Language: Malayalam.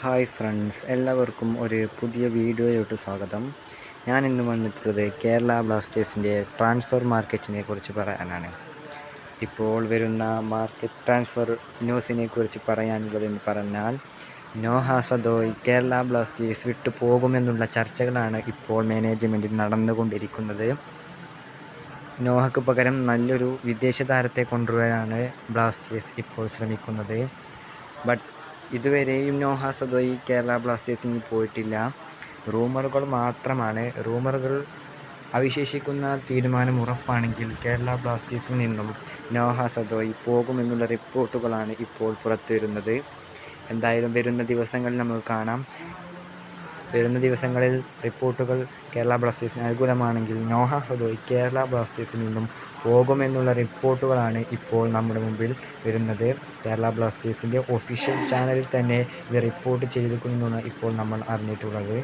ഹായ് ഫ്രണ്ട്സ് എല്ലാവർക്കും ഒരു പുതിയ വീഡിയോയിലോട്ട് സ്വാഗതം. ഞാൻ ഇന്ന് വന്നിട്ടുള്ളത് കേരള ബ്ലാസ്റ്റേഴ്സിന്റെ ട്രാൻസ്ഫർ മാർക്കറ്റിനെ കുറിച്ച് പറയാനാണ്. ഇപ്പോൾ വരുന്ന മാർക്കറ്റ് ട്രാൻസ്ഫർ ന്യൂസിനെ കുറിച്ച് പറയാനുള്ളതെന്ന് പറഞ്ഞാൽ നോഹ സദോയ് കേരള ബ്ലാസ്റ്റേഴ്സ് വിട്ടു പോകുമെന്നുള്ള ചർച്ചകളാണ് ഇപ്പോൾ മാനേജ്മെന്റിൽ നടന്നുകൊണ്ടിരിക്കുന്നത്. നോഹയ്ക്ക് പകരം നല്ലൊരു വിദേശ താരത്തെ കൊണ്ടുവരാനാണ് ബ്ലാസ്റ്റേഴ്സ് ഇപ്പോൾ ശ്രമിക്കുന്നത്. ബട്ട് ഇതുവരെയും നോഹ സദോയി കേരള ബ്ലാസ്റ്റേഴ്സിന് പോയിട്ടില്ല. റൂമറുകൾ മാത്രമാണ്. റൂമറുകൾ അവിശേഷിക്കുന്ന തീരുമാനം ഉറപ്പാണെങ്കിൽ കേരള ബ്ലാസ്റ്റേഴ്സിൽ നിന്നും നോഹ സദോയി പോകുമെന്നുള്ള റിപ്പോർട്ടുകളാണ് ഇപ്പോൾ പുറത്തു വരുന്നത് എന്തായാലും വരുന്ന ദിവസങ്ങളിൽ നമുക്ക് കാണാം. വരുന്ന ദിവസങ്ങളിൽ റിപ്പോർട്ടുകൾ കേരള ബ്ലാസ്റ്റേഴ്സിന് അനുകൂലമാണെങ്കിൽ നോഹ ഫദോയ് കേരള ബ്ലാസ്റ്റേഴ്സിൽ നിന്നും പോകുമെന്നുള്ള റിപ്പോർട്ടുകളാണ് ഇപ്പോൾ നമ്മുടെ മുമ്പിൽ വരുന്നത്. കേരള ബ്ലാസ്റ്റേഴ്സിന്റെ ഒഫീഷ്യൽ ചാനലിൽ തന്നെ ഇത് റിപ്പോർട്ട് ചെയ്തിരിക്കുന്നതാണ് ഇപ്പോൾ നമ്മൾ അറിഞ്ഞിട്ടുള്ളത്.